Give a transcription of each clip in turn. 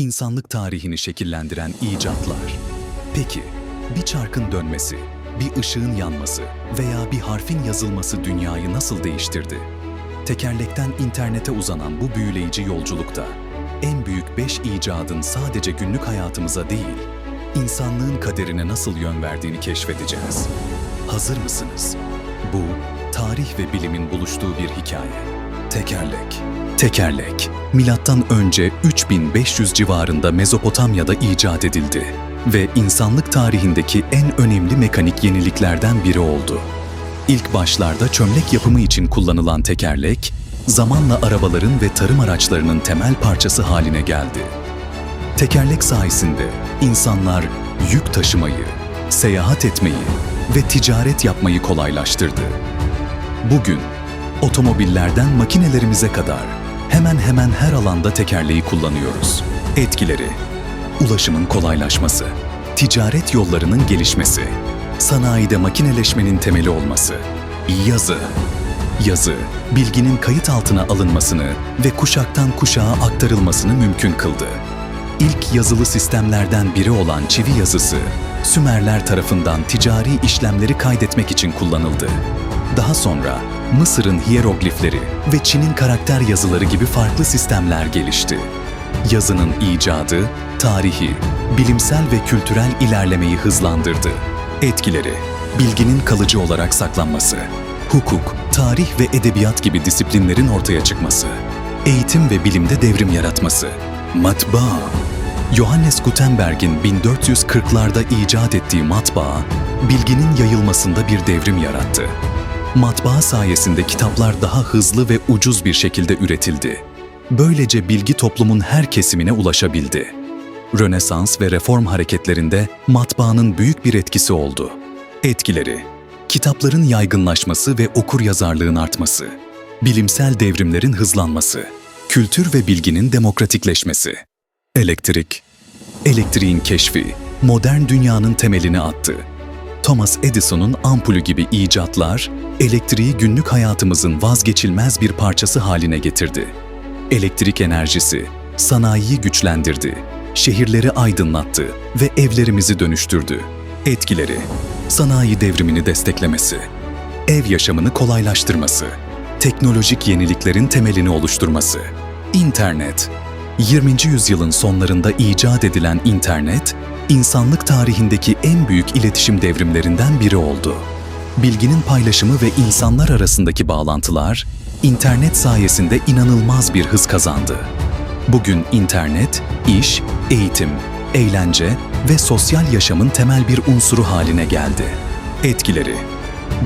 insanlık tarihini şekillendiren icatlar. Peki, bir çarkın dönmesi, bir ışığın yanması veya bir harfin yazılması dünyayı nasıl değiştirdi? Tekerlekten internete uzanan bu büyüleyici yolculukta en büyük beş icadın sadece günlük hayatımıza değil, insanlığın kaderine nasıl yön verdiğini keşfedeceğiz. Hazır mısınız? Bu, tarih ve bilimin buluştuğu bir hikaye. Tekerlek. Tekerlek, önce 3500 civarında Mezopotamya'da icat edildi ve insanlık tarihindeki en önemli mekanik yeniliklerden biri oldu. İlk başlarda çömlek yapımı için kullanılan tekerlek, zamanla arabaların ve tarım araçlarının temel parçası haline geldi. Tekerlek sayesinde insanlar yük taşımayı, seyahat etmeyi ve ticaret yapmayı kolaylaştırdı. Bugün otomobillerden makinelerimize kadar hemen hemen her alanda tekerleği kullanıyoruz. Etkileri Ulaşımın kolaylaşması, ticaret yollarının gelişmesi, sanayide makineleşmenin temeli olması, yazı, yazı, bilginin kayıt altına alınmasını ve kuşaktan kuşağa aktarılmasını mümkün kıldı. İlk yazılı sistemlerden biri olan çivi yazısı, Sümerler tarafından ticari işlemleri kaydetmek için kullanıldı. Daha sonra Mısır'ın hiyeroglifleri ve Çin'in karakter yazıları gibi farklı sistemler gelişti. Yazının icadı, tarihi, bilimsel ve kültürel ilerlemeyi hızlandırdı. Etkileri, bilginin kalıcı olarak saklanması, hukuk, tarih ve edebiyat gibi disiplinlerin ortaya çıkması, eğitim ve bilimde devrim yaratması, matbaa, Johannes Gutenberg'in 1440'larda icat ettiği matbaa, bilginin yayılmasında bir devrim yarattı. Matbaa sayesinde kitaplar daha hızlı ve ucuz bir şekilde üretildi. Böylece bilgi toplumun her kesimine ulaşabildi. Rönesans ve reform hareketlerinde matbaanın büyük bir etkisi oldu. Etkileri Kitapların yaygınlaşması ve okur yazarlığın artması, bilimsel devrimlerin hızlanması, kültür ve bilginin demokratikleşmesi. Elektrik Elektriğin keşfi, modern dünyanın temelini attı. Thomas Edison'un ampulü gibi icatlar, elektriği günlük hayatımızın vazgeçilmez bir parçası haline getirdi. Elektrik enerjisi, sanayiyi güçlendirdi, şehirleri aydınlattı ve evlerimizi dönüştürdü. Etkileri, sanayi devrimini desteklemesi, ev yaşamını kolaylaştırması, teknolojik yeniliklerin temelini oluşturması, internet, 20. yüzyılın sonlarında icat edilen internet, insanlık tarihindeki en büyük iletişim devrimlerinden biri oldu. Bilginin paylaşımı ve insanlar arasındaki bağlantılar, internet sayesinde inanılmaz bir hız kazandı. Bugün internet, iş, eğitim, eğlence ve sosyal yaşamın temel bir unsuru haline geldi. Etkileri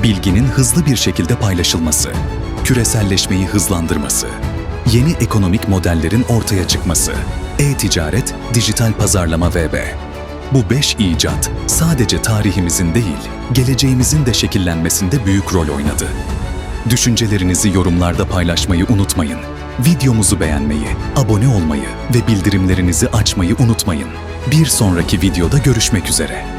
Bilginin hızlı bir şekilde paylaşılması, küreselleşmeyi hızlandırması, yeni ekonomik modellerin ortaya çıkması, e-ticaret, dijital pazarlama vb. Bu beş icat sadece tarihimizin değil, geleceğimizin de şekillenmesinde büyük rol oynadı. Düşüncelerinizi yorumlarda paylaşmayı unutmayın. Videomuzu beğenmeyi, abone olmayı ve bildirimlerinizi açmayı unutmayın. Bir sonraki videoda görüşmek üzere.